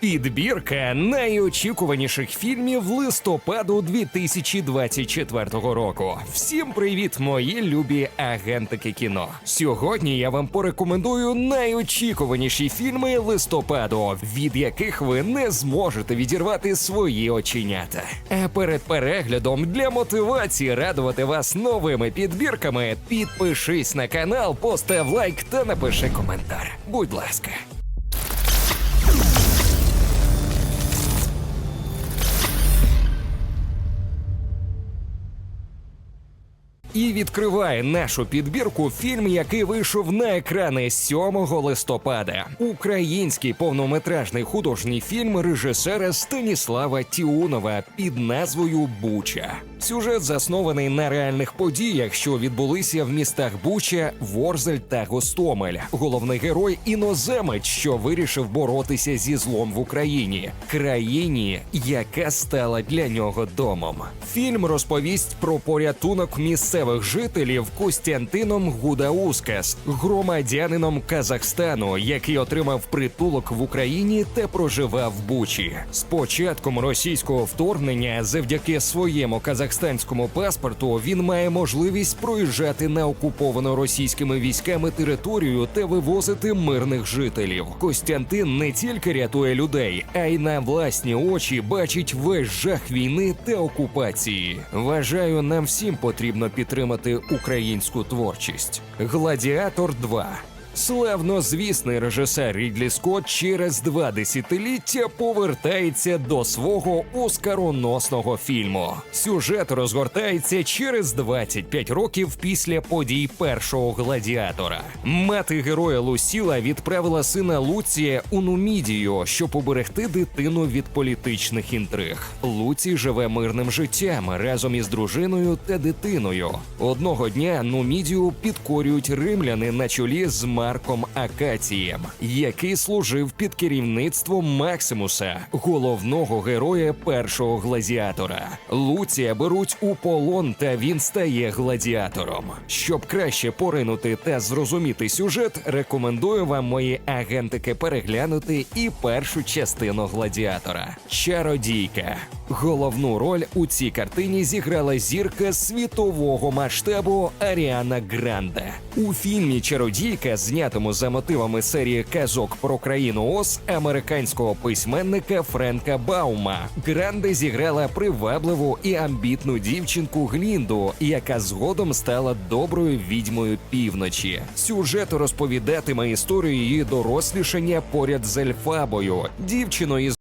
Підбірка найочікуваніших фільмів листопаду 2024 року. Всім привіт, мої любі агентики кіно. Сьогодні я вам порекомендую найочікуваніші фільми листопаду, від яких ви не зможете відірвати свої оченята. А перед переглядом для мотивації радувати вас новими підбірками, підпишись на канал, постав лайк та напиши коментар. Будь ласка. І відкриває нашу підбірку фільм, який вийшов на екрани 7 листопада. Український повнометражний художній фільм режисера Станіслава Тіунова під назвою Буча. Сюжет заснований на реальних подіях, що відбулися в містах Буча, Ворзель та Гостомель. Головний герой іноземець, що вирішив боротися зі злом в Україні, країні, яка стала для нього домом. Фільм розповість про порятунок місцевих жителів Костянтином Гудаускас, громадянином Казахстану, який отримав притулок в Україні та проживав в Бучі. З початком російського вторгнення, завдяки своєму казахстанському паспорту, він має можливість проїжджати на окуповану російськими військами територію та вивозити мирних жителів. Костянтин не тільки рятує людей, а й на власні очі бачить весь жах війни та окупації. Вважаю, нам всім потрібно підтримати українську творчість. Гладіатор 2 Славнозвісний режисер Рідлі Скотт через два десятиліття повертається до свого оскароносного фільму. Сюжет розгортається через 25 років після подій першого гладіатора. Мати героя Лусіла відправила сина Луція у Нумідію, щоб уберегти дитину від політичних інтриг. Луці живе мирним життям разом із дружиною та дитиною. Одного дня Нумідію підкорюють римляни на чолі з Марком Акацієм, який служив під керівництвом Максимуса, головного героя першого гладіатора. Луція беруть у полон, та він стає гладіатором. Щоб краще поринути та зрозуміти сюжет, рекомендую вам мої агентики переглянути і першу частину гладіатора Чародійка. Головну роль у цій картині зіграла зірка світового масштабу Аріана Гранде. У фільмі Чародійка, знятому за мотивами серії казок про країну Оз американського письменника Френка Баума. Гранде зіграла привабливу і амбітну дівчинку Глінду, яка згодом стала доброю відьмою півночі. Сюжет розповідатиме історію її дорослішання поряд з Ельфабою, дівчиною із